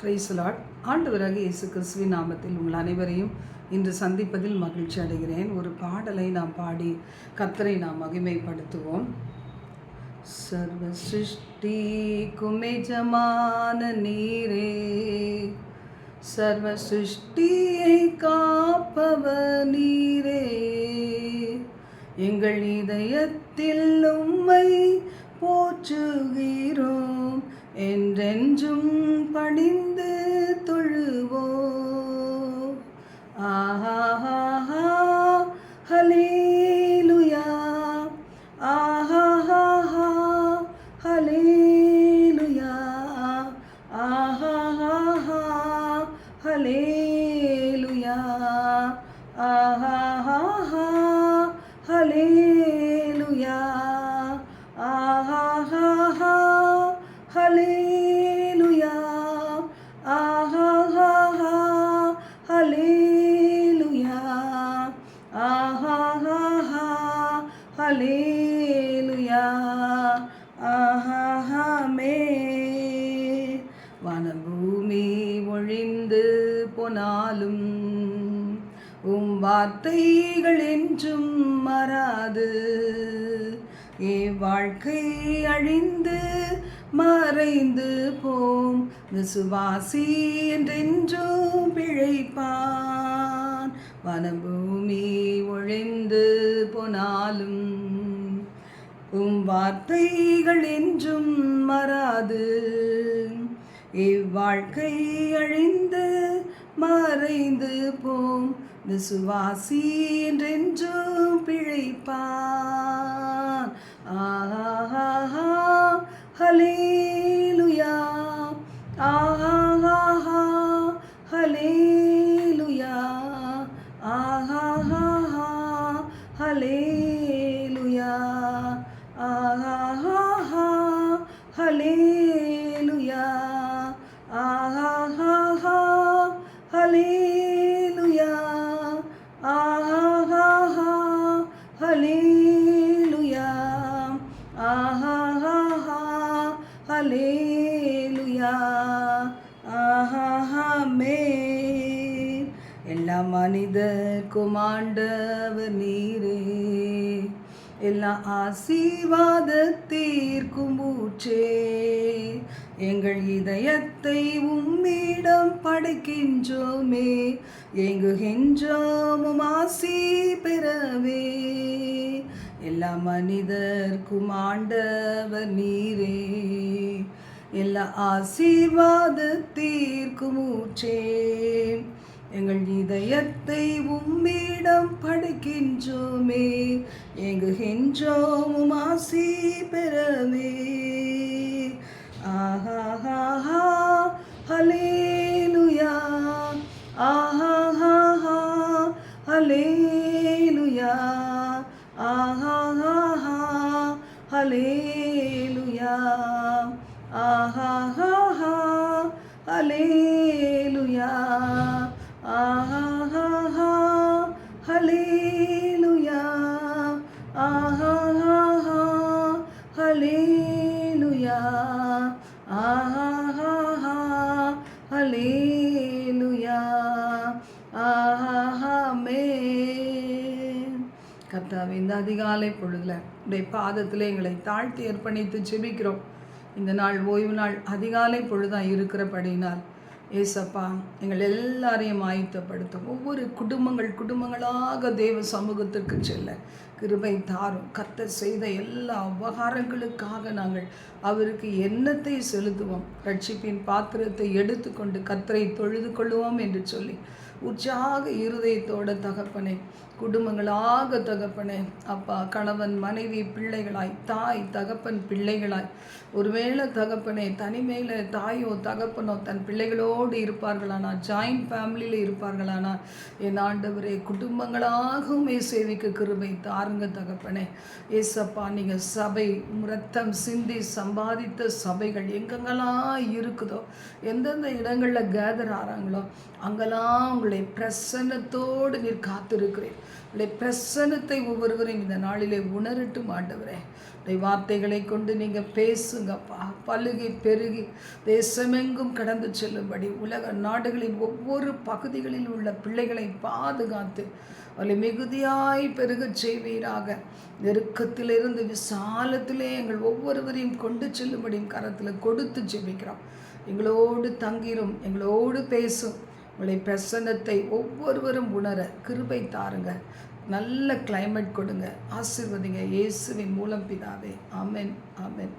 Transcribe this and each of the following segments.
பிரைஸ்லாட் ஆண்டவராக இயேசு கிறிஸ்துவின் நாமத்தில் உங்கள் அனைவரையும் இன்று சந்திப்பதில் மகிழ்ச்சி அடைகிறேன். ஒரு பாடலை நாம் பாடி கத்தரை நாம் மகிமைப்படுத்துவோம். சர்வ சிருஷ்டி குமிஜமான நீரே சர்வ சிருஷ்டியை காப்பவ நீரே. எங்கள் இதயத்தில் உம்மை போற்றுகிறோம். என்றென்றும் பணிந்து தொழுவோ ஆஹா ஹலேலுயா ஆஹா ஹலேலுயா ஆஹா ஹலேலுயா ஆஹா ஹலேலுயா வார்த்தைகள் என்றும் மறாது. ஏ வாழ்க்கை அழிந்து மறைந்து போம். விசுவாசி என்றென்றும் பிழைப்பான். வனபூமி ஒழிந்து போனாலும் உம் வார்த்தைகள் என்றும் மறாது. இவ்வாழ்க்கை அழிந்து மறைந்து போம். விசுவாசி என்றென்றும் பிழைப்பான் ஆஹா ஹலேலுயா ஆஹா ஹலேலுயா ஆஹா ஹலேலுயா ஆஹா எல்லா மனிதர்க்கும் ஆண்டவர் நீரே. எல்லா ஆசீர்வாதத்தீர்க்கும் ஊற்றே. எங்கள் இதயத்தை உம்மிடம் படைக்கின்றோமே. ஏங்குகின்றோமும் ஆசி பெறவே. எல்லா மனிதர்க்கும் ஆண்டவர் நீரே. எல்லா ஆசீர்வாதத்தீர்க்கும் ஊற்றே. எங்கள் இதயத்தை உம்மிடம் படைக்கின்றோமே ஏங்குகின்றோமும் உமாசி பெறவே. ஆஹா ஹலேலுயா ஆஹா ஹலேலுயா ஆஹா ஹலேலுயா ஆஹா ஹலேலுயா ஆஹா ஹலேலுயா ஆஹா ஹலேலுயா ஆஹா ஹலேலுயா ஆஹா மே கர்த்தாவே இந்த அதிகாலை பொழுதுல உடைய பாதத்தில் எங்களை தாழ்த்தி ஏற்பணித்து செபிக்கிறோம் இந்த நாள் ஓய்வு நாள் அதிகாலை பொழுதாக இருக்கிறபடினால் ஏசப்பா எங்கள் எல்லாரையும் ஆயத்தப்படுத்தும். ஒவ்வொரு குடும்பங்கள் குடும்பங்களாக தேவ சமூகத்திற்கு செல்ல கிருபை தாரும். கர்த்தர் செய்த எல்லா உபகாரங்களுக்காக நாங்கள் அவருக்கு எண்ணத்தை செலுத்துவோம். ரட்சிப்பின் பாத்திரத்தை எடுத்துக்கொண்டு கத்தரை தொழுது கொள்வோம் என்று சொல்லி உற்சாக இருதயத்தோட தகப்பனே குடும்பங்களாக தகப்பனே அப்பா கணவன் மனைவி பிள்ளைகளாய் தாய் தகப்பன் பிள்ளைகளாய் ஒருவேளை தகப்பனே தனிமையில் தாயோ தகப்பனோ தன் பிள்ளைகளோடு இருப்பார்களானா ஜாயிண்ட் ஃபேமிலியில் இருப்பார்களானா என் ஆண்டவரே குடும்பங்களாகவுமே சேவிக்க கிருபை தாருங்க தகப்பனே. ஏசப்பா நீங்கள் சபை ரத்தம் சிந்தி சம்பாதித்த சபைகள் எங்கெங்கெல்லாம் இருக்குதோ எந்தெந்த இடங்களில் கேதர் ஆகிறாங்களோ அங்கெல்லாம் உங்களை பிரசன்னத்தோடு நீர் காத்திருக்கிறேன். உடைய பிரசன்னத்தை ஒவ்வொருவரையும் இந்த நாளிலே உணரட்டும் ஆண்டவரே. உடைய வார்த்தைகளை கொண்டு நீங்கள் பேசுங்கப்பா. பழுகி பெருகி தேசமெங்கும் கடந்து செல்லும்படி உலக நாடுகளின் ஒவ்வொரு பகுதிகளில் உள்ள பிள்ளைகளை பாதுகாத்து அவளை மிகுதியாய் பெருகச் செய்வீராக. நெருக்கத்திலிருந்து விசாலத்திலே எங்கள் ஒவ்வொருவரையும் கொண்டு செல்லும்படியும் கரத்தில் கொடுத்து ஜெபிக்கிறோம் எங்களோடு தங்கிரும் எங்களோடு பேசும். உங்களை பிரசன்னத்தை ஒவ்வொருவரும் உணர கிருபை தாருங்க. நல்ல கிளைமேட் கொடுங்க. ஆசிர்வதிங்க இயேசுவின் மூலம் பிதாவே. ஆமென் ஆமென்.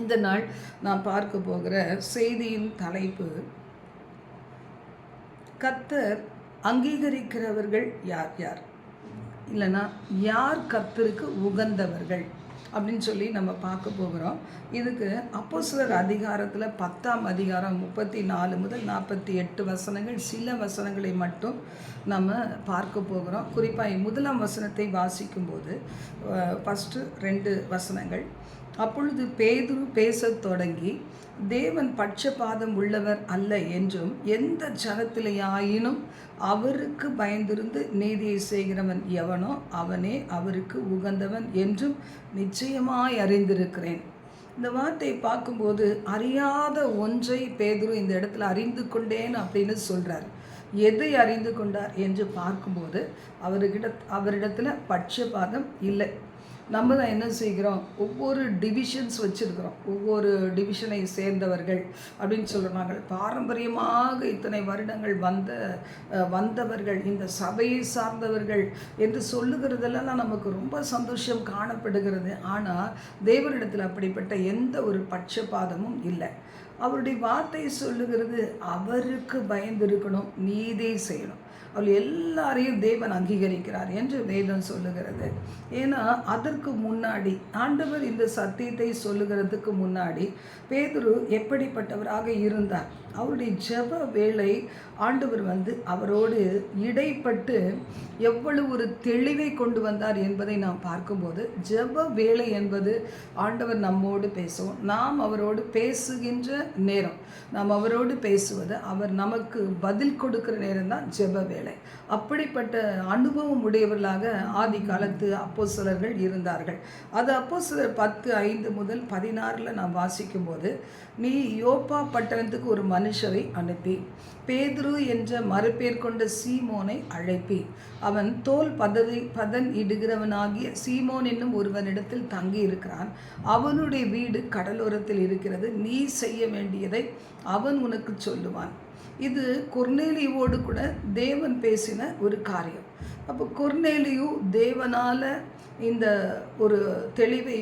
இந்த நாள் நான் பார்க்க போகிற செய்தியின் தலைப்பு கத்தர் அங்கீகரிக்கிறவர்கள் யார் யார்? இல்லைன்னா யார் கர்த்தருக்கு உகந்தவர்கள்? அப்படின்னு சொல்லி நம்ம பார்க்க போகிறோம். இதுக்கு அப்போ சிலர் அதிகாரத்தில் பத்தாம் அதிகாரம் முப்பத்தி நாலு முதல் நாற்பத்தி எட்டு வசனங்கள் சில வசனங்களை மட்டும் நம்ம பார்க்க போகிறோம். குறிப்பாக முதலாம் வசனத்தை வாசிக்கும்போது ஃபஸ்ட்டு ரெண்டு வசனங்கள். அப்பொழுது பேதுரு பேசத் தொடங்கி தேவன் பட்சபாதம் உள்ளவர் அல்ல என்றும் எந்த ஜனத்திலேயாயினும் அவருக்கு பயந்திருந்து நீதியை செய்கிறவன் எவனோ அவனே அவருக்கு உகந்தவன் என்றும் நிச்சயமாய் அறிந்திருக்கிறேன். இந்த வார்த்தையை பார்க்கும்போது அறியாத ஒன்றை பேதுரு இந்த இடத்துல அறிந்து கொண்டேன் அப்படின்னு சொல்கிறார் எதை அறிந்து கொண்டார்? என்று பார்க்கும்போது அவர்கிட்ட அவரிடத்துல பட்சபாதம் இல்லை. நம்ம தான் என்ன செய்கிறோம்? ஒவ்வொரு டிவிஷன்ஸ் வச்சுருக்கிறோம். ஒவ்வொரு டிவிஷனை சேர்ந்தவர்கள் அப்படின்னு சொல்கிறோம் நாங்கள் பாரம்பரியமாக இத்தனை வருடங்கள் வந்த வந்தவர்கள் இந்த சபையை சார்ந்தவர்கள் என்று சொல்லுகிறதெல்லாம் நமக்கு ரொம்ப சந்தோஷம் காணப்படுகிறது. ஆனால் தேவரிடத்தில் அப்படிப்பட்ட எந்த ஒரு பட்சபாதமும் இல்லை. அவருடைய வார்த்தை சொல்லுகிறது அவருக்கு பயந்திருக்கணும் நீதே செய்யணும். அவள் எல்லாரையும் தேவன் அங்கீகரிக்கிறார் என்று வேதம் சொல்லுகிறது. ஏன்னா அதற்கு முன்னாடி ஆண்டவர் இந்த சத்தியத்தை சொல்லுகிறதுக்கு முன்னாடி பேதுரு எப்படிப்பட்டவராக இருந்தார்? அவருடைய ஜெப வேலை ஆண்டவர் வந்து அவரோடு இடைப்பட்டு எவ்வளவு ஒரு தெளிவை கொண்டு வந்தார் என்பதை நாம் பார்க்கும்போது ஜெப வேலை என்பது ஆண்டவர் நம்மோடு பேசுவோம். நாம் அவரோடு பேசுகின்ற நேரம் நாம் அவரோடு பேசுவது அவர் நமக்கு பதில் கொடுக்கிற நேரம் தான் ஜெப வேலை அப்படிப்பட்ட அனுபவம் உடையவர்களாக ஆதி காலத்து அப்போஸ்தலர்கள் இருந்தார்கள். அது அப்போஸ்தலர் பத்து ஐந்து முதல் பதினாறில் நான் வாசிக்கும்போது நீ யோப்பா பட்டணத்துக்கு ஒரு மனுஷரை அனுப்பி பேதுரு என்ற மறுபேர் கொண்ட சீமோனை அழைப்பி. அவன் தோல் பதவி பதன் இடுகிறவனாகிய சீமோன் என்னும் ஒருவனிடத்தில் தங்கி இருக்கிறான். அவனுடைய வீடு கடலோரத்தில் இருக்கிறது. நீ செய்ய வேண்டியதை அவன் உனக்கு சொல்லுவான். இது கொர்நேலியோடு கூட தேவன் பேசின ஒரு காரியம். அப்போ கொர்நேலியு தேவனால் இந்த ஒரு தெளிவை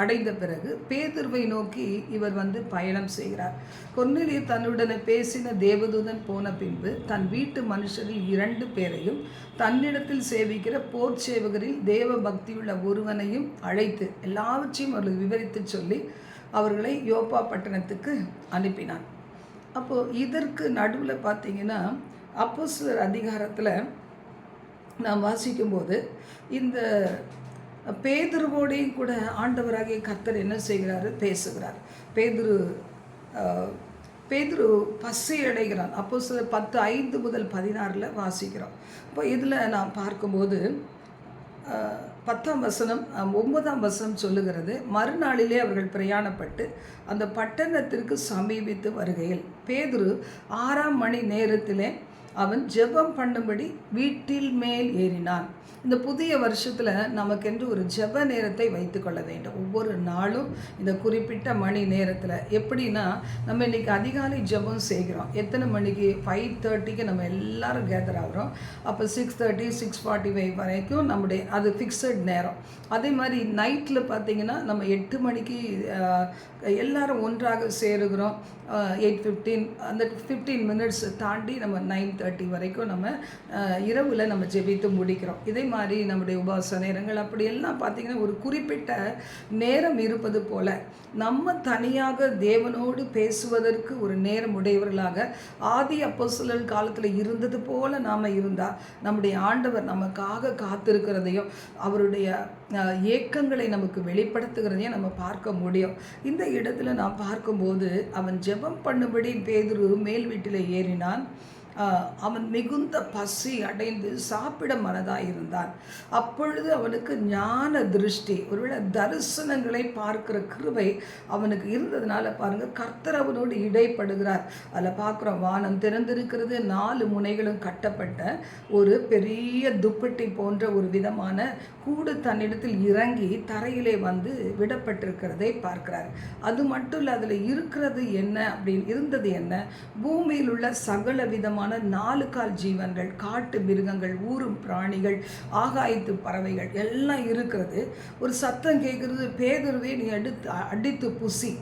அடைந்த பிறகு பேதுருவை நோக்கி இவர் வந்து பயணம் செய்கிறார். கொர்நேலியு தன்னுடனே பேசின தேவதூதன் போன பின்பு தன் வீட்டு மனுஷரில் இரண்டு பேரையும் தன்னிடத்தில் சேவிக்கிற போர் சேவகரில் தேவ பக்தியுள்ள ஒருவனையும் அழைத்து எல்லாவற்றையும் அவர்களுக்கு விவரித்து சொல்லி அவர்களை யோப்பா பட்டணத்துக்கு அனுப்பினான். அப்போது இதற்கு நடுவில் பார்த்தீங்கன்னா அப்போஸ்தலர் அதிகாரத்தில் நாம் வாசிக்கும்போது இந்த பேதுருவோடையும் கூட ஆண்டவராகிய கர்த்தர் என்ன செய்கிறாரு? பேசுகிறார். பேதுரு பேதுரு பசி அடைகிறான். அப்போ சில பத்து ஐந்து முதல் பதினாறில் வாசிக்கிறோம். இப்போ இதில் நாம் பார்க்கும்போது பத்தாம் வசனம் ஒன்பதாம் வசனம் சொல்லுகிறது மறுநாளிலே அவர்கள் பிரயாணப்பட்டு அந்த பட்டணத்திற்கு சமீபித்து வருகையில். பேதுரு ஆறாம் மணி நேரத்திலே அவன் ஜெபம் பண்ணும்படி வீட்டில் மேல் ஏறினான். இந்த புதிய வருஷத்தில் நமக்கென்று ஒரு ஜெப நேரத்தை வைத்துக்கொள்ள வேண்டும். ஒவ்வொரு நாளும் இந்த குறிப்பிட்ட மணி நேரத்தில் எப்படின்னா நம்ம இன்றைக்கி அதிகாலை ஜெபம் செய்கிறோம். எத்தனை மணிக்கு? ஃபைவ் தேர்ட்டிக்கு நம்ம எல்லாரும் கேதர் ஆகிறோம். அப்போ six thirty six forty five வரைக்கும் நம்முடைய அது ஃபிக்ஸட் நேரம். அதே மாதிரி நைட்டில் பார்த்தீங்கன்னா நம்ம எட்டு மணிக்கு எல்லாரும் ஒன்றாக சேருகிறோம். எயிட் ஃபிஃப்டீன் அந்த ஃபிஃப்டீன் மினிட்ஸ் தாண்டி நம்ம நைன் தேர்ட்டி வரைக்கும் நம்ம இரவில் நம்ம ஜெபித்து முடிக்கிறோம். இதே மாதிரி நம்முடைய உபவாச நேரங்கள் அப்படியெல்லாம் பார்த்திங்கன்னா ஒரு குறிப்பிட்ட நேரம் இருப்பது போல் நம்ம தனியாக தேவனோடு பேசுவதற்கு ஒரு நேரம் உடையவர்களாக ஆதி அப்போஸ்தலர் காலத்தில் இருந்தது போல நாம் இருந்தால் நம்முடைய ஆண்டவர் நமக்காக காத்திருக்கிறதையும் அவருடைய ஏக்கங்களை நமக்கு வெளிப்படுத்துகிறதையும் நம்ம பார்க்க முடியும். இந்த இடத்துல நான் பார்க்கும்போது அவன் ஜெபம் பண்ணும்படி பேதுரு மேல் வீட்டில் ஏறினான். அவன் மிகுந்த பசி அடைந்து சாப்பிட மனதாக இருந்தான். அப்பொழுது அவனுக்கு ஞான திருஷ்டி ஒருவேளை தரிசனங்களை பார்க்கிற கிருவை அவனுக்கு இருந்ததுனால பாருங்க கர்த்தர் அவனோடு இடைப்படுகிறார். அதில் பார்க்குறோம் வானம் திறந்திருக்கிறது நாலு முனைகளும் கட்டப்பட்ட ஒரு பெரிய துப்பட்டி போன்ற ஒரு விதமான கூடு தன்னிடத்தில் இறங்கி தரையிலே வந்து விடப்பட்டிருக்கிறதை பார்க்கிறார். அது மட்டும் இல்லை அதில் இருக்கிறது என்ன அப்படின்னு இருந்தது என்ன? பூமியில் உள்ள சகல விதமான நாலு கால் ஜீவன்கள் காட்டு மிருகங்கள் ஊரும் பிராணிகள் ஆகாயத்து பறவைகள் எல்லாம் இருக்கிறது. ஒரு சத்தம் கேட்குறது பேதுருவே நீ அடுத்து அடித்து புசி.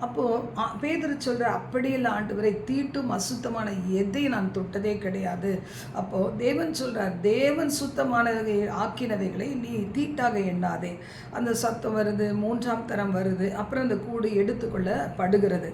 அப்போது பேதர் சொல்கிற அப்படியெல்லாம் ஆண்டவரை தீட்டும் அசுத்தமான எதை நான் தொட்டதே கிடையாது. அப்போது தேவன் சொல்கிறார் தேவன் சுத்தமானவை ஆக்கினவைகளை நீ தீட்டாக எண்ணாதே. அந்த சத்தம் வருது மூன்றாம் தரம் வருது அப்புறம் அந்த கூடு எடுத்துக்கொள்ள படுகிறது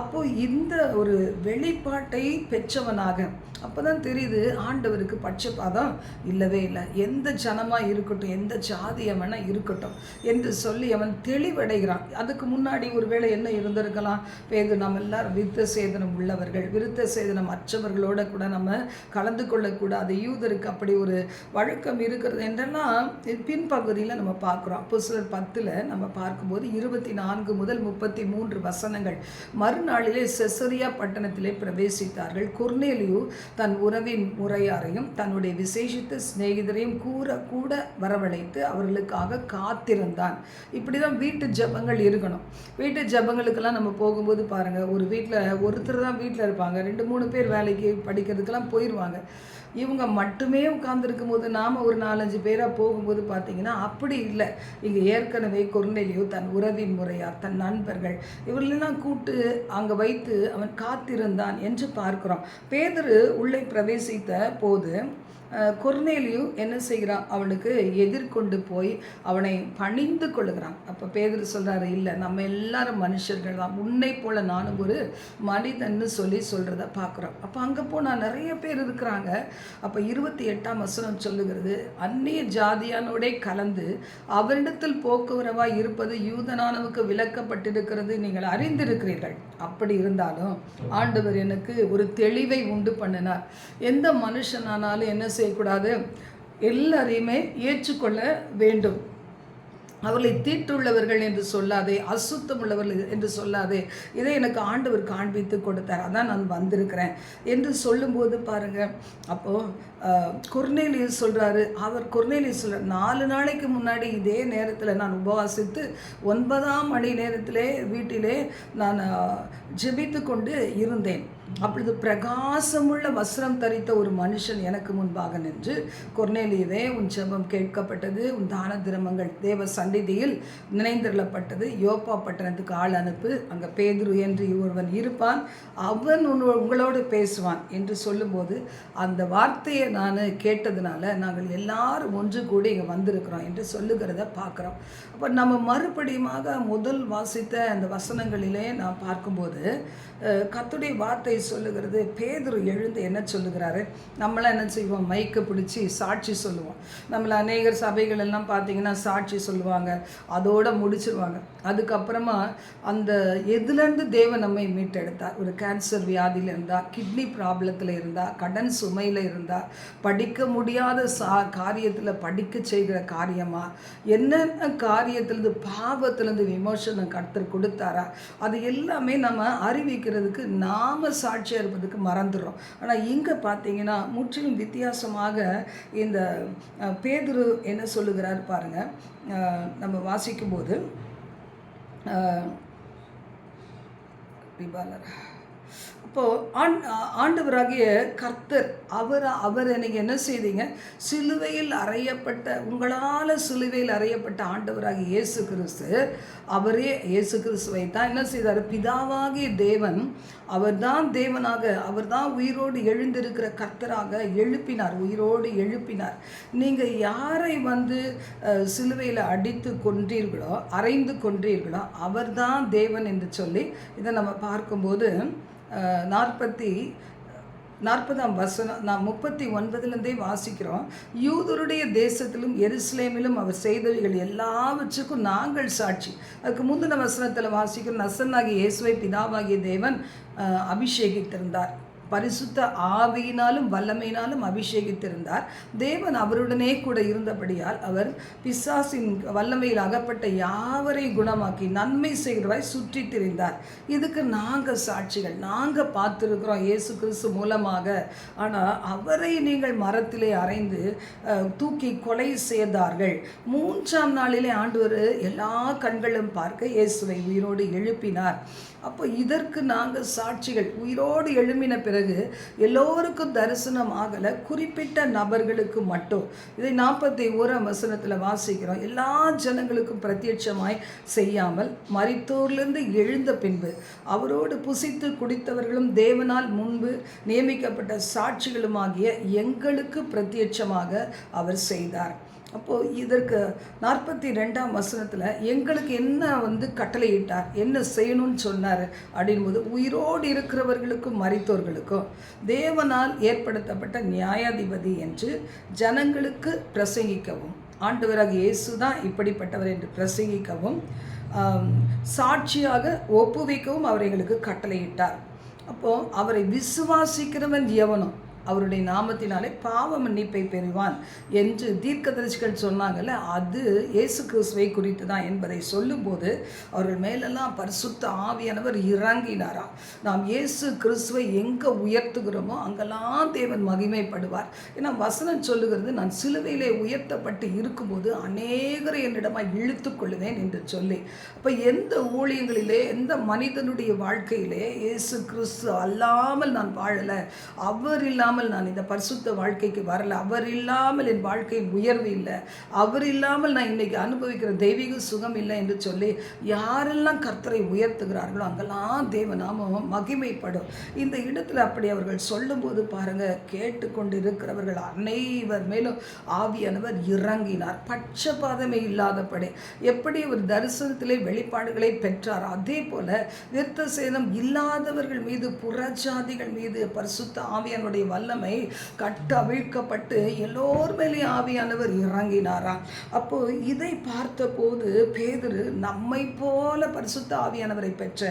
அப்போது இந்த ஒரு வெளிப்பாட்டை பெற்றவனாக அப்போ தான் தெரியுது ஆண்டவருக்கு பட்சபாதம் இல்லவே இல்லை. எந்த ஜனமாக இருக்கட்டும் எந்த ஜாதியவனா இருக்கட்டும் என்று சொல்லி அவன் தெளிவடைகிறான். அதுக்கு முன்னாடி ஒருவேளை என்ன இருந்திருக்கலாம். பேது நம்ம எல்லாரும் விருத்த சேதனம் உள்ளவர்கள் விருத்த சேதனம் அற்றவர்களோட கூட நம்ம கலந்து கொள்ளக்கூடாது. யூதருக்கு அப்படி ஒரு வழக்கம் இருக்கிறது என்றெல்லாம் பின்பகுதியில் நம்ம பார்க்குறோம். அப்போ சிலர் பத்தில் நம்ம பார்க்கும்போது இருபத்தி நான்கு முதல் முப்பத்தி மூன்று வசனங்கள் மறுநாளிலே செசரியா பட்டணத்திலே பிரவேசித்தார்கள். கொர்னேலியு தன் உறவின் முறையாரையும் தன்னுடைய விசேஷித்த சிநேகிதரையும் கூற கூட வரவழைத்து அவர்களுக்காக காத்திருந்தான். இப்படி தான் வீட்டு ஜபங்கள் இருக்கணும். வீட்டு ஜபங்களுக்கெல்லாம் நம்ம போகும்போது பாருங்கள் ஒரு வீட்டில் ஒருத்தர் தான் வீட்டில் இருப்பாங்க. ரெண்டு மூணு பேர் வேலைக்கு படிக்கிறதுக்கெல்லாம் போயிடுவாங்க இவங்க மட்டுமே உட்காந்துருக்கும் போது நாம் ஒரு நாலஞ்சு பேராக போகும்போது பார்த்தீங்கன்னா அப்படி இல்லை. இங்கே ஏற்கனவே குறுநிலையோ தன் உறவின் முறையார் தன் நண்பர்கள் இவர்களெல்லாம் கூட்டு அங்கே வைத்து அவன் காத்திருந்தான் என்று பார்க்கிறோம். பேதரு உள்ளே பிரவேசித்த போது குர்நேலியும் என்ன செய்கிறான் அவனுக்கு எதிர்கொண்டு போய் அவனை பணிந்து கொள்ளுகிறான். அப்போ பேதர் சொல்கிறாரு இல்லை நம்ம எல்லாரும் மனுஷர்கள் தான். உன்னை போல நானும் ஒரு மனிதன்னு சொல்லி சொல்கிறத பார்க்குறோம் அப்போ அங்கே போனால் நிறைய பேர் இருக்கிறாங்க. அப்போ இருபத்தி எட்டாம் வசனம் சொல்லுகிறது அந்நிய ஜாதியானோடே கலந்து அவரிடத்தில் போக்குவரவாக இருப்பது யூதனானவுக்கு விளக்கப்பட்டிருக்கிறது. நீங்கள் அறிந்திருக்கிறீர்கள். அப்படி இருந்தாலும் ஆண்டவர் எனக்கு ஒரு தெளிவை உண்டு பண்ணினார். எந்த மனுஷனானாலும் என்ன செய்யக்கூடாது. எல்லாரையுமே ஏற்றுக்கொள்ள வேண்டும். அவர்களை தீட்டுள்ளவர்கள் என்று சொல்லாதே அசுத்தம் உள்ளவர்கள் என்று சொல்லாதே இதை எனக்கு ஆண்டவர் காண்பித்து கொடுத்தார். அதான் நான் வந்திருக்கிறேன் என்று சொல்லும்போது பாருங்க அப்போது குர்நேலியஸ் சொல்கிறாரு அவர் கொர்நேலியஸ் சொல்கிறார் நாலு நாளைக்கு முன்னாடி இதே நேரத்தில் நான் உபவாசித்து ஒன்பதாம் மணி நேரத்திலே வீட்டிலே நான் ஜெபித்து கொண்டு இருந்தேன். அப்பொழுது பிரகாசமுள்ள வஸ்திரம் தரித்த ஒரு மனுஷன் எனக்கு முன்பாக நின்று கொர்னேலியவே உன் செபம் கேட்கப்பட்டது உன் தான திரமங்கள் தேவ சந்நிதியில் நினைந்தள்ளப்பட்டது யோப்பா பட்டணத்துக்கு ஆள் அனுப்பு. அங்கே பேதுரு என்று ஒருவன் இருப்பான். அவன் உன் உங்களோடு பேசுவான் என்று சொல்லும்போது அந்த வார்த்தையை நான் கேட்டதுனால நாங்கள் எல்லாரும் ஒன்று கூடி இங்கே வந்திருக்கிறோம் என்று சொல்லுகிறத பார்க்குறோம் அப்போ நம்ம மறுபடியுமாக முதல் வாசித்த அந்த வசனங்களிலே நான் பார்க்கும்போது கத்துடைய வார்த்தை சொல்லுகிறது. பேதுரு எழுந்து என்ன சொல்லுகிறாரு? நம்மளாம் என்ன செய்வோம்? மைக்கை பிடிச்சி சாட்சி சொல்லுவோம். நம்மள அநேகர் சபைகள் எல்லாம் பார்த்தீங்கன்னா சாட்சி சொல்லுவாங்க. அதோட முடிச்சிருவாங்க. அதுக்கப்புறமா அந்த எதுலேருந்து தேவன் நம்மை மீட்டெடுத்தார்? ஒரு கேன்சர் வியாதியில் இருந்தால் கிட்னி ப்ராப்ளத்தில் இருந்தால் கடன் சுமையில் இருந்தால் படிக்க முடியாத சா காரியத்தில் படிக்க செய்கிற காரியமாக என்னென்ன காரியத்திலேருந்து பாவத்திலேருந்து விமோசனம் கர்த்தர் கொடுத்தாரா? அது எல்லாமே நம்ம அறிவிக்கிறதுக்கு நாம் சாட்சியாக இருப்பதுக்கு மறந்துடுறோம். ஆனால் இங்கே பார்த்தீங்கன்னா முற்றிலும் வித்தியாசமாக இந்த பேதுரு என்ன சொல்லுகிறார் பாருங்கள் நம்ம வாசிக்கும்போது বিবালারা இப்போது அப்போது ஆண் ஆண்டவராகிய கர்த்தர் அவர் அவர் எனக்கு என்ன செய்தீங்க? சிலுவையில் அறையப்பட்ட உங்களால் சிலுவையில் அறையப்பட்ட ஆண்டவராகிய இயேசு கிறிஸ்து அவரே இயேசு கிறிஸ்துவை தான் என்ன செய்தார்? பிதாவாகிய தேவன் அவர்தான் தேவனாக அவர்தான் உயிரோடு எழுந்திருக்கிற கர்த்தராக எழுப்பினார் உயிரோடு எழுப்பினார். நீங்கள் யாரை வந்து சிலுவையில் அடித்து கொன்றீர்களோ அறைந்து கொன்றீர்களோ அவர்தான் தேவன் என்று சொல்லி இதை நம்ம பார்க்கும்போது நாற்பத்தி நாற்பதாம் வசனம் நான் முப்பத்தி ஒன்பதுலேருந்தே வாசிக்கிறோம். யூதருடைய தேசத்திலும் எருசலேமிலும் அவர் செய்தவைகள் எல்லாவற்றுக்கும் நாங்கள் சாட்சி. அதுக்கு முந்தின வசனத்தில் வாசிக்கிறோம் நசனாகிய இயேசுவை பிதாவாகிய தேவன் அபிஷேகித்திருந்தார். பரிசுத்த ஆவியினாலும் வல்லமையினாலும் அபிஷேகித்திருந்தார். தேவன் அவருடனே கூட இருந்தபடியால் அவர் பிசாசின் வல்லமையில் அகப்பட்ட யாவரையும் குணமாக்கி நன்மை செய்கிறவாய் சுற்றி திரிந்தார் இதுக்கு நாங்கள் சாட்சிகள் நாங்கள் பார்த்துருக்குறோம் இயேசு கிறிஸ்து மூலமாக. ஆனால் அவரை நீங்கள் மரத்திலே அறைந்து தூக்கி கொலை செய்தார்கள். மூன்றாம் நாளிலே ஆண்டவர் எல்லா கண்களும் பார்க்க இயேசுவை உயிரோடு எழுப்பினார். அப்போ இதற்கு நாங்கள் சாட்சிகள். உயிரோடு எழும்பின பிறகு எல்லோருக்கும் தரிசனம் ஆகலை. குறிப்பிட்ட நபர்களுக்கு மட்டும். இதை நாற்பத்தி ஓராம் வசனத்தில் வாசிக்கிறோம். எல்லா ஜனங்களுக்கும் பிரத்யட்சமாய் செய்யாமல் மரித்தோர்லேருந்து எழுந்த பின்பு அவரோடு புசித்து குடித்தவர்களும் தேவனால் முன்பு நியமிக்கப்பட்ட சாட்சிகளுமாகிய எங்களுக்கு பிரத்யட்சமாக அவர் செய்தார். அப்போது இதற்கு நாற்பத்தி ரெண்டாம் வசனத்தில் எங்களுக்கு என்ன வந்து கட்டளையிட்டார்? என்ன செய்யணும்னு சொன்னார்? அப்படின்போது உயிரோடு இருக்கிறவர்களுக்கும் மறைத்தோர்களுக்கும் தேவனால் ஏற்படுத்தப்பட்ட நியாயாதிபதி என்று ஜனங்களுக்கு பிரசங்கிக்கவும் ஆண்டவராக இயேசு தான் இப்படிப்பட்டவர் என்று பிரசங்கிக்கவும் சாட்சியாக ஒப்புவிக்கவும் அவர் எங்களுக்கு கட்டளையிட்டார். அப்போது அவரை விசுவாசிக்கிறவன் எவனும் அவருடைய நாமத்தினாலே பாவ மன்னிப்பை பெறுவான் என்று தீர்க்கதரிசிகள் சொன்னாங்கல்ல அது இயேசு கிறிஸ்துவை குறித்து தான் என்பதை சொல்லும்போது அவர்கள் மேலெல்லாம் பரிசுத்த ஆவியானவர் இறங்கினாரா நாம் இயேசு கிறிஸ்துவை எங்கே உயர்த்துகிறோமோ அங்கெல்லாம் தேவன் மகிமைப்படுவார். ஏன்னா வசனம் சொல்லுகிறது நான் சிலுவையிலே உயர்த்தப்பட்டு இருக்கும்போது அநேகரை என்னிடமாக இழுத்து கொள்ளுவேன் என்று சொல்லி. அப்போ எந்த ஊழியங்களிலே எந்த மனிதனுடைய வாழ்க்கையிலே இயேசு கிறிஸ்து அல்லாமல் நான் வாழலை அவர் இல்லாமல் நான் இந்த பரிசுத்த வாழ்க்கைக்கு வரல. அவர் இல்லாமல் என் வாழ்க்கையின் உயர்வு இல்லை. அவர் இல்லாமல் நான் இன்னைக்கு அனுபவிக்கிற தெய்வீக சுகம் இல்லை என்று சொல்லி யாரெல்லாம் கர்த்தரை உயர்த்துகிறார்களோ அங்கெல்லாம் தேவ நாமம் மகிமைப்படும். இந்த இடத்துல அப்படி அவர்கள் சொல்லும்போது பாருங்க கேட்டுக்கொண்டு இருக்கிறவர்கள் அனைவர் மேலும் ஆவியானவர் இறங்கினார். பட்சபாதமே இல்லாதபடி எப்படி ஒரு தரிசனத்திலே வெளிப்பாடுகளை பெற்றார்? அதே போல விருத்த சேதம் இல்லாதவர்கள் மீது புறஜாதிகள் மீது பரிசுத்த ஆவியானுடைய வல்லமை கட்டவிழ்க்கப்பட்டு எல்லோர் மேலேயும் ஆவியானவர் இறங்கினாராம் அப்போ இதை பார்த்தபோது பேதரு நம்மை போல பரிசுத்த ஆவியானவரை பெற்ற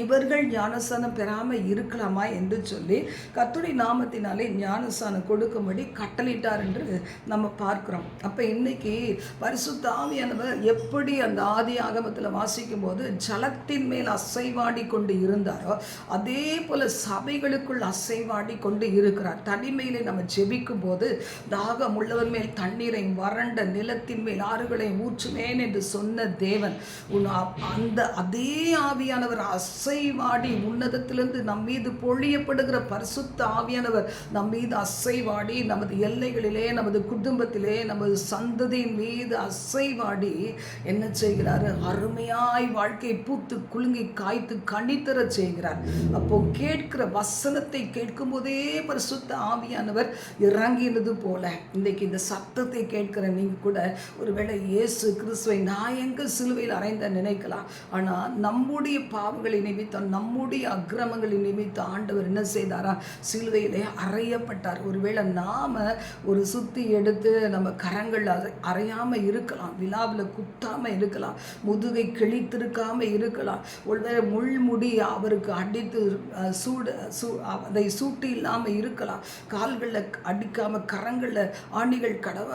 இவர்கள் ஞானஸ்தானம் பெறாமல் இருக்கலாமா என்று சொல்லி கத்துடி நாமத்தினாலே ஞானஸ்தானம் கொடுக்கும்படி கட்டளிட்டார் என்று நம்ம பார்க்கிறோம். அப்போ இன்னைக்கு பரிசுத்த ஆவியானவர் எப்படி அந்த ஆதி ஆகமத்தில் வாசிக்கும் போது ஜலத்தின் மேல் அசைவாடி கொண்டு இருந்தாரோ அதே போல சபைகளுக்குள் அசைவாடி கொண்டு இருக்கிறார். தனிமையிலே நம்ம ஜெபிக்கும் போது தாகம் உள்ளவர் மேல் தண்ணீரை வறண்ட நிலத்தின் மேல் ஆறுகளை ஊற்றுவேன் என்று சொன்ன தேவன் உன் அந்த அதே ஆவியானவர் அசைவாடி உன்னதத்திலிருந்து நம் மீது பொழியப்படுகிற பரிசுத்த ஆவியானவர் நம் மீது அசைவாடி நமது எல்லைகளிலே நமது குடும்பத்திலே நமது சந்ததியின் மீது அசைவாடி என்ன செய்கிறார்? அருமையாய் வாழ்க்கை பூத்து குலுங்கி காய்த்து கனித்தரச் செய்கிறார். அப்போ கேட்கிற வசனத்தை கேட்கும் போதே பரிசுத்த ஆவியானவர் இறங்கினது போல. இன்றைக்கு இந்த சத்தத்தை கேட்கிற நீங்க கூட ஒருவேளை இயேசு கிறிஸ்துவை நான் எங்கே சிலுவையில் அறைந்த நினைக்கலாம். ஆனால் நம்முடைய பாவங்களை நிமித்தம் நம்முடைய அக்கிரமங்களை நிமித்தம் ஆண்டவர் என்ன செய்தாரா? சிலுவையிலே அறையப்பட்டார். ஒருவேளை நாம ஒரு சுத்தி எடுத்து நம்ம கரங்கள் அறை- அறையாம இருக்கலாம். விழாவில் குத்தாம இருக்கலாம். முதுகை கிழித்திருக்காமல் இருக்கலாம். ஒருவேளை முள்முடி அவருக்கு அடித்து சூடு சூ அதை சூட்டு இல்லாமல் இருக்கலாம். கால்களில் அடிக்காம கரங்களில் ஆணிகள் கடவ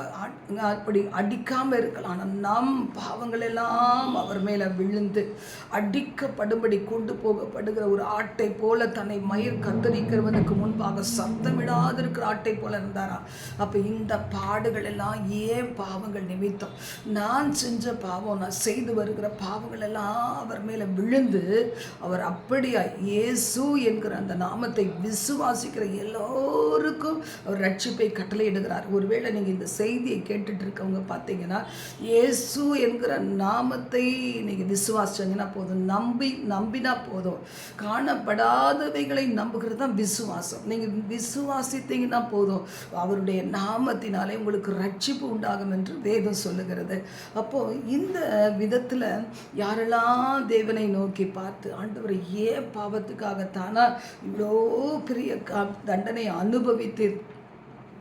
அப்படி அடிக்காம இருக்கலாம். ஆனால் நம் பாவங்கள் எல்லாம் அவர் மேலே விழுந்து அடிக்கப்படும்படி கொண்டு போகப்படுகிற ஒரு ஆட்டை போல தன்னை மயிர் கத்தரிக்கிறவனுக்கு முன்பாக சத்தமிடாது இருக்கிற ஆட்டை போல இருந்தாரா? அப்போ இந்த பாடுகள் எல்லாம் ஏன் பாவங்கள் நிமித்தம்? நான் செஞ்ச பாவம் நான் செய்து வருகிற பாவங்கள் எல்லாம் அவர் மேலே விழுந்து அவர் அப்படியா இயேசு என்கிற அந்த நாமத்தை விசுவாசிக்கிற எல்லோருக்கும் அவர் ரட்சிப்பை கட்டளையிடுகிறார். ஒருவேளை நீங்கள் இந்த செய்தியை கேட்டுட்டு இருக்கவங்க பார்த்தீங்கன்னா இயேசு என்கிற நாமத்தை நீங்கள் விசுவாசிச்சீங்கன்னா போதும். நம்பி நம்பினா போதும். காணப்படாதவைகளை நம்புகிறது தான் விசுவாசம். நீங்கள் விசுவாசித்தீங்கன்னா போதும். அவருடைய நாமத்தினாலே உங்களுக்கு ரட்சிப்பு உண்டாகும் என்று வேதம் சொல்லுகிறது. அப்போது இந்த விதத்தில் யாரெல்லாம் தேவனை நோக்கி பார்த்து ஆண்டவர் ஏன் பாவத்துக்காகத்தானா? இவ்வளோ பெரிய கா- தண்டனை அனுபவித்து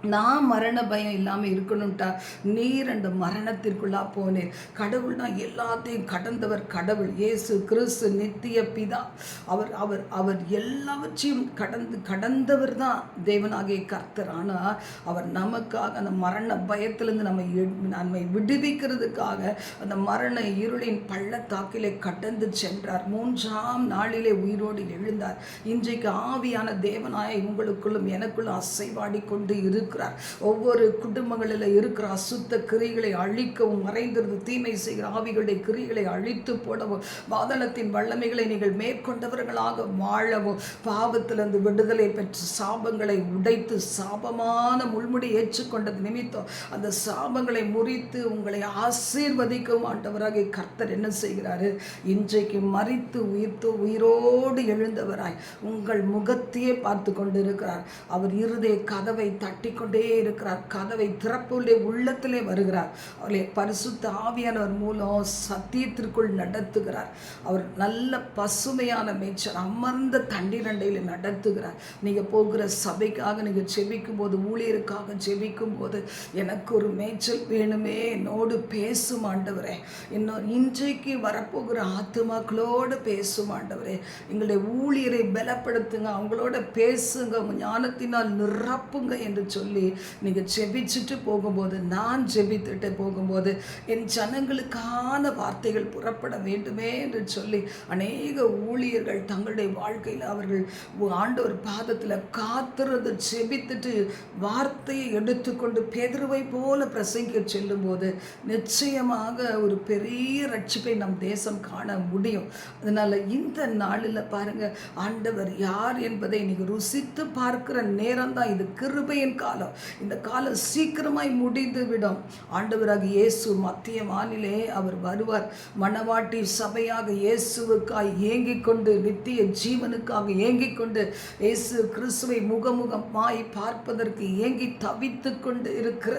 நான் மரண பயம் இல்லாமல் இருக்கணும்ட்டா. நீர் அந்த மரணத்திற்குள்ளா போனேன். கடவுள்னா எல்லாத்தையும் கடந்தவர் கடவுள். இயேசு கிறிஸ்து நித்திய பிதா. அவர் அவர் அவர் எல்லாவற்றையும் கடந்து கடந்தவர் தான் தேவனாகிய கர்த்தர். ஆனால் அவர் நமக்காக அந்த மரண பயத்திலிருந்து நம்ம எ- நம்மை விடுவிக்கிறதுக்காக அந்த மரண இருளின் பள்ளத்தாக்கிலே கடந்து சென்றார். மூன்றாம் நாளிலே உயிரோடு எழுந்தார். இன்றைக்கு ஆவியான தேவனாய உங்களுக்குள்ளும் எனக்குள்ளும் அசைவாடி கொண்டு இருக்கிறார் ஒவ்வொரு குடும்பங்களில் இருக்கிற அசுத்த கிரிகளை அழிக்கவும் மறைந்திருந்து தீமை செய்கிற ஆவிகளுடைய கிரிகளை அழித்து போடவும் வாதளத்தின் வல்லமைகளை நீங்கள் மேற்கொண்டவர்களாக வாழவும் பாவத்திலிருந்து விடுதலை பெற்று சாபங்களை உடைத்து சாபமான முள்முடி ஏற்றுக்கொண்டது நிமித்தம் அந்த சாபங்களை முறித்து உங்களை ஆசீர்வதிக்கவும் ஆண்டவராக கர்த்தர் என்ன செய்கிறாரு? இன்றைக்கு மறித்து உயிர்த்து உயிரோடு எழுந்தவராய் உங்கள் முகத்தையே பார்த்து கொண்டிருக்கிறார். அவர் இருதய கதவை தட்டி கொண்டே இருக்கிறார். கதவை திறப்புள்ளே உள்ளத்திலே வருகிறார். அவர்களை பரிசுத்த ஆவியானவர் மூலம் சத்தியத்திற்குள் நடத்துகிறார். அவர் நல்ல பசுமையான மேய்ச்சல் அமர்ந்த தண்ணீரண்டையில் நடத்துகிறார். நீங்கள் போகிற சபைக்காக நீங்கள் செபிக்கும் போது ஊழியருக்காக ஜெபிக்கும் போது எனக்கு ஒரு மேய்ச்சல் வேணுமே. என்னோடு பேசும் ஆண்டவரே. இன்னும் இன்றைக்கு வரப்போகிற ஆத்துமாக்களோடு பேசும் ஆண்டவரே. எங்களுடைய ஊழியரை பலப்படுத்துங்க. அவங்களோட பேசுங்க. ஞானத்தினால் நிரப்புங்க என்று சொல்லி நீங்கள் ஜெபிச்சுட்டு போகும்போது நான் ஜெபித்துட்டு போகும்போது என் ஜனங்களுக்கான வார்த்தைகள் புறப்பட வேண்டுமே என்று சொல்லி அநேக ஊழியர்கள் தங்களுடைய வாழ்க்கையில் அவர்கள் ஆண்டவர் பாதத்தில் காத்திருந்து ஜெபித்துட்டு வார்த்தையை எடுத்துக்கொண்டு பேதுருவை போல பிரசங்க செல்லும்போது நிச்சயமாக ஒரு பெரிய ரட்சிப்பை நம் தேசம் காண முடியும். அதனால் இந்த நாளில் பாருங்க ஆண்டவர் யார் என்பதை நீங்கள் ருசித்து பார்க்கிற நேரம் தான் இது கிருபையின் கா காலம். இந்த காலம் சீக்கிரமாய் முடிந்து விடும் ஆண்டவராக இயேசு மத்திய வானிலே அவர் வருவார். மணவாட்டி சபையாக இயேசுவுக்காய் ஏங்கிக் கொண்டு நித்திய ஜீவனுக்காக ஏங்கிக் கொண்டு இயேசு கிறிஸ்துவை முகமுகமாய் பார்ப்பதற்கு ஏங்கி தவித்து கொண்டு இருக்கிற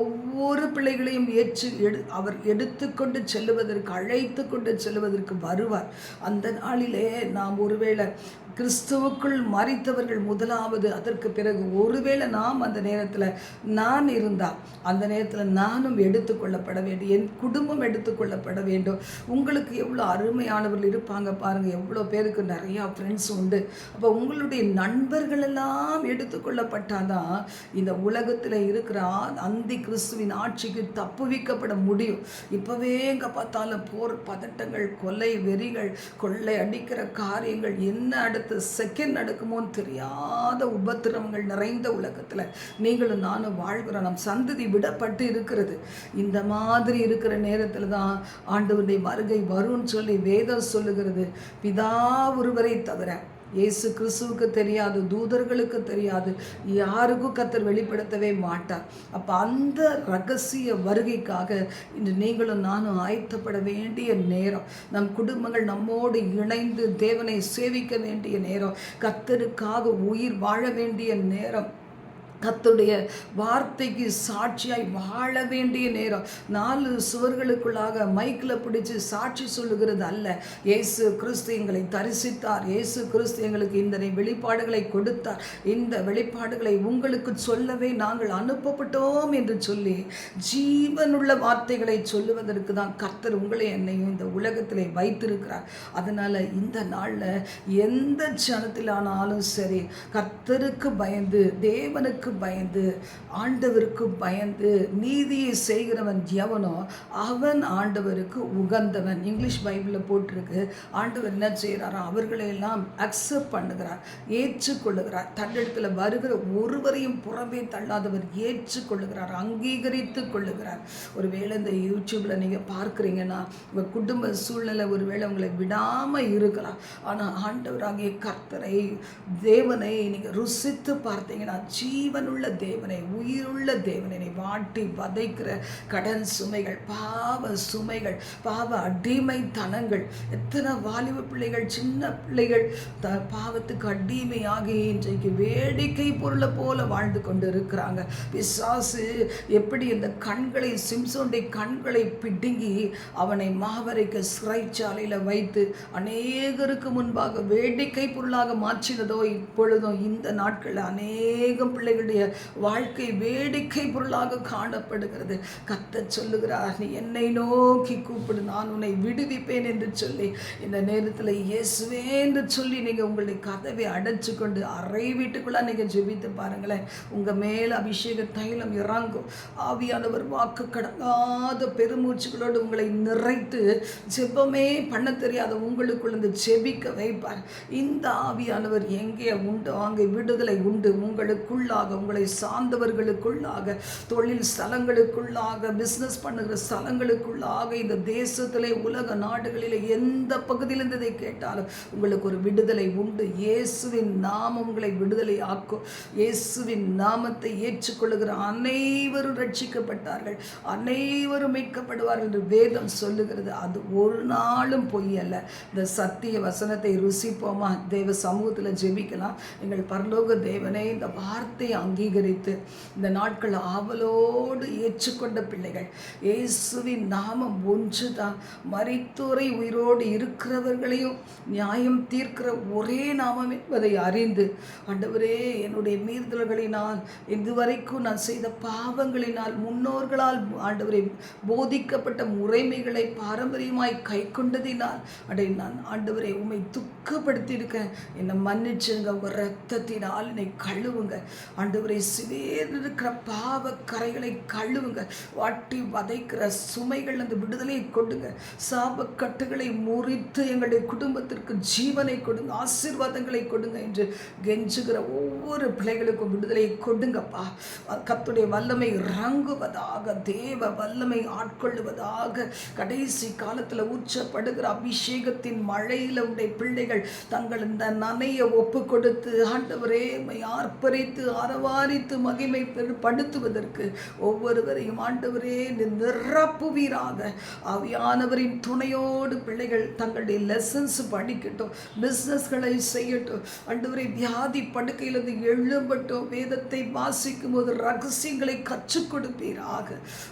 ஒவ்வொரு பிள்ளைகளையும் ஏற்று எடு அவர் எடுத்துக்கொண்டு செல்லுவதற்கு அழைத்து கொண்டு செல்லுவதற்கு வருவார். அந்த நாளிலே நாம் ஒருவேளை கிறிஸ்துவுக்குள் மறித்தவர்கள் முதலாவது. அதற்கு பிறகு ஒருவேளை நாம் அந்த நேரத்தில் நான் இருந்தால் அந்த நேரத்தில் நானும் எடுத்துக்கொள்ளப்பட வேண்டும். என் குடும்பம் எடுத்துக்கொள்ளப்பட வேண்டும். உங்களுக்கு எவ்வளோ அருமையானவர்கள் இருப்பாங்க பாருங்கள் எவ்வளோ பேருக்கு நிறையா ஃப்ரெண்ட்ஸ் உண்டு. அப்போ உங்களுடைய நண்பர்களெல்லாம் எடுத்துக்கொள்ளப்பட்டால் தான் இந்த உலகத்தில் இருக்கிற அந்தி கிறிஸ்துவின் ஆட்சிக்கு தப்புவிக்கப்பட முடியும். இப்போவே எங்கே பார்த்தாலும் போர் பதட்டங்கள் கொலை வெறிகள் கொள்ளை அடிக்கிற காரியங்கள் என்ன அடுத்த செகண்ட் நடக்குமோன்னு தெரியாத உபத்திரவங்கள் நிறைந்த உலகத்தில் நீங்களும் நானும் வாழ்கிறோம். நம் சந்ததி விடப்பட்டு இருக்கிறது. இந்த மாதிரி இருக்கிற நேரத்தில் தான் ஆண்டவருடைய வருகை வரும்னு சொல்லி வேதம் சொல்லுகிறது. பிதா ஒருவரை தவிர இயேசு கிறிஸ்துவுக்கு தெரியாது தூதர்களுக்கு தெரியாது. யாருக்கும் கத்தர் வெளிப்படுத்தவே மாட்டார். அப்போ அந்த ரகசிய வருகைக்காக இன்று நீங்களும் நானும் ஆயத்தப்பட வேண்டிய நேரம். நம் குடும்பங்கள் நம்மோடு இணைந்து தேவனை சேவிக்க வேண்டிய நேரம். கத்தருக்காக உயிர் வாழ வேண்டிய நேரம். கத்துடைய வார்த்தைக்கு சாட்சியாய் வாழ வேண்டிய நேரம். நாலு சுவர்களுக்குள்ளாக மைக்கில் பிடிச்சு சாட்சி சொல்லுகிறது அல்ல. இயேசு கிறிஸ்து எங்களை தரிசித்தார். இயேசு கிறிஸ்து எங்களுக்கு இந்த வெளிப்பாடுகளை கொடுத்தார். இந்த வெளிப்பாடுகளை உங்களுக்கு சொல்லவே நாங்கள் அனுப்பப்பட்டோம் என்று சொல்லி ஜீவனுள்ள வார்த்தைகளை சொல்லுவதற்கு தான் கர்த்தர் உங்களை என்னையும் இந்த உலகத்திலே வைத்திருக்கிறார். அதனால் இந்த நாளில் எந்த ஜனத்திலானாலும் சரி கர்த்தருக்கு பயந்து தேவனுக்கு பயந்து ஆண்டவருக்கு பயந்து நீதியை செய்கிறவன் எவனோ அவன் ஆண்டவருக்கு உகந்தவன். இங்கிலீஷ் பைபிளில் போட்டிருக்கு ஆண்டவர் என்ன செய்கிறாரோ அவர்களையெல்லாம் அக்செப்ட் பண்ணுகிறார் ஏற்றுக்கொள்ளுகிறார். தன்னிடத்தில் வருகிற ஒருவரையும் புறமே தள்ளாதவர் ஏற்றுக்கொள்ளுகிறார் அங்கீகரித்து கொள்ளுகிறார். ஒருவேளை இந்த யூடியூப்பில் நீங்கள் பார்க்குறீங்கன்னா உங்கள் குடும்ப சூழ்நிலை ஒருவேளை உங்களை விடாமல் இருக்கலாம். ஆனால் ஆண்டவராகிய கர்த்தரை தேவனை நீங்கள் ருசித்து பார்த்தீங்கன்னா ஜீவ ஜீவனுள்ள தேவனை உயிருள்ள தேவனை வாட்டி வதைக்கிற கடன் சுமைகள் பாவ சுமைகள் பாவ அடிமை தனங்கள் எத்தனை வாலிப பிள்ளைகள் சின்ன பிள்ளைகள் த பாவத்துக்கு அடிமையாகி இன்றைக்கு வேடிக்கை பொருளை போல வாழ்ந்து கொண்டு இருக்கிறாங்க பிசாசு எப்படி இந்த கண்களை சிம்சோண்டை கண்களை பிடுங்கி அவனை மாவரைக்க சிறைச்சாலையில் வைத்து அநேகருக்கு முன்பாக வேடிக்கை பொருளாக மாற்றினதோ இப்பொழுதும் இந்த நாட்களில் அநேகம் பிள்ளைகள் அவர்களுடைய வாழ்க்கை வேடிக்கை பொருளாக காணப்படுகிறது. கத்த சொல்லுகிறார் நீ என்னை நோக்கி கூப்பிடு நான் உன்னை விடுவிப்பேன் என்று சொல்லி இந்த நேரத்தில் இயேசுவே என்று சொல்லி நீங்கள் உங்களுடைய கதவை அடைச்சு கொண்டு அறை வீட்டுக்குள்ளே நீங்கள் ஜெபித்து பாருங்களேன். உங்கள் மேல் அபிஷேக தைலம் இறங்கும். ஆவியானவர் வாக்கு கடங்காத பெருமூச்சுகளோடு உங்களை நிறைத்து ஜெபமே பண்ண தெரியாத உங்களுக்குள்ள இந்த ஜெபிக்க வைப்பார். இந்த ஆவியானவர் எங்கே உண்டு? அங்கே விடுதலை உண்டு. உங்களுக்குள்ளாக உங்களை சார்ந்தவர்களுக்குள்ளாக தொழில் ஸ்தலங்களுக்குள்ளாக பிஸ்னஸ் பண்ணுகிற ஸ்தலங்களுக்குள்ளாக இந்த தேசத்திலே உலக நாடுகளில் எந்த பகுதியிலிருந்து இதை கேட்டாலும் உங்களுக்கு ஒரு விடுதலை உண்டு. இயேசுவின் நாமம் உங்களை விடுதலை ஆக்கும் இயேசுவின் நாமத்தை ஏற்றுக்கொள்ளுகிற அனைவரும் ரட்சிக்கப்பட்டார்கள். அனைவரும் மீட்கப்படுவார்கள் என்று வேதம் சொல்லுகிறது. அது ஒரு நாளும் பொய் அல்ல. இந்த சத்திய வசனத்தை ருசிப்போமா? தேவ சமூகத்தில் ஜெபிக்கலாம். எங்கள் பரலோக தேவனே இந்த வார்த்தையை அங்கீகரித்து இந்த நாட்கள் ஆவலோடு ஏற்றுக்கொண்ட பிள்ளைகள் இயேசுவின் நாமம் ஒன்று தான் மரித்தோரை உயிரோடு இருக்கிறவர்களையும் நியாயம் தீர்க்கிற ஒரே நாமம் என்பதை அறிந்து ஆண்டவரே என்னுடைய மீறுதல்களினால் இதுவரைக்கும் நான் செய்த பாவங்களினால் முன்னோர்களால் ஆண்டவரை போதிக்கப்பட்ட முறைமைகளை பாரம்பரியமாய் கை கொண்டதினால் அடை நான் ஆண்டவரை உண்மை துக்கப்படுத்தியிருக்கேன் என்னை மன்னிச்சுங்க உங்கள் ரத்தத்தினால் என்னை கழுவுங்க. ஆண்டவரை சிவேந்திருக்கிற பாவ கரைகளை கழுவுங்க. வாட்டி வதைக்கிற சுமைகள் அந்த விடுதலையை கொடுங்க. சாபக்கட்டுகளை முறித்து எங்களுடைய குடும்பத்திற்கு ஜீவனை கொடுங்க ஆசீர்வாதங்களை கொடுங்க என்று கெஞ்சுகிற ஒவ்வொரு பிள்ளைகளுக்கும் விடுதலையை கொடுங்கப்பா. கத்துடைய வல்லமை இறங்குவதாக தேவ வல்லமை ஆட்கொள்ளுவதாக கடைசி காலத்தில் உச்சப்படுகிற அபிஷேகத்தின் மழையில் உடைய பிள்ளைகள் தங்கள் இந்த நனைய ஒப்பு கொடுத்து ஆண்டவரே ஆர்ப்பரித்து ஆர்ப்பரித்து வாரித்து மகிமை படுத்துவதற்கு ஒவ்வொருவரையும் ஆண்டவரே நிரப்புவீராக ஆவியானவரின் துணையோடு பிள்ளைகள் தங்களுடைய லெசன்ஸ் படிக்கட்டும் பிஸ்னஸ்களை செய்யட்டும். ஆண்டவரை வியாதி படுக்கையிலிருந்து எழும்பட்டும். வேதத்தை வாசிக்கும் போது ரகசியங்களை கற்றுக் கொடுப்பீராக.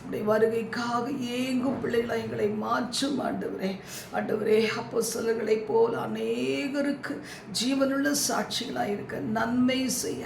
உடைய வருகைக்காக ஏங்கும் பிள்ளைகளை எங்களை மாற்றும் ஆண்டவரே. ஆண்டவரே அப்போ சிலர்களைப் போல் அநேகருக்கு ஜீவனுள்ள சாட்சிகளாக இருக்க நன்மை செய்ய.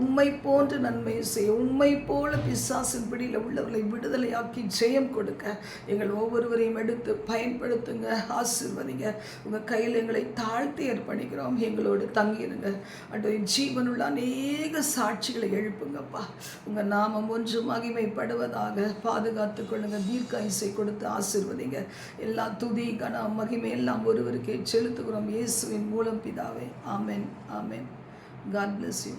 உம்மை போன்று நன்மையை செய்ய உண்மை போல பிசாசின் பிடியில் உள்ளவர்களை விடுதலையாக்கி ஜெயம் கொடுக்க எங்கள் ஒவ்வொருவரையும் எடுத்து பயன்படுத்துங்க ஆசிர்வதிங்க. உங்கள் கையில் எங்களை தாழ்த்தி ஏற்பணிக்கிறோம் எங்களோடு தங்கியிருங்க. அன்றைய ஜீவனுள்ள அநேக சாட்சிகளை எழுப்புங்கப்பா. உங்கள் நாமம் ஒன்று மகிமைப்படுவதாக பாதுகாத்து கொள்ளுங்க. தீர்க்க இசை கொடுத்து ஆசிர்வதிங்க. எல்லா துதி கன மகிமை எல்லாம் ஒருவருக்கே செலுத்துகிறோம். இயேசுவின் மூலம் பிதாவே. ஆமேன் ஆமென். God bless you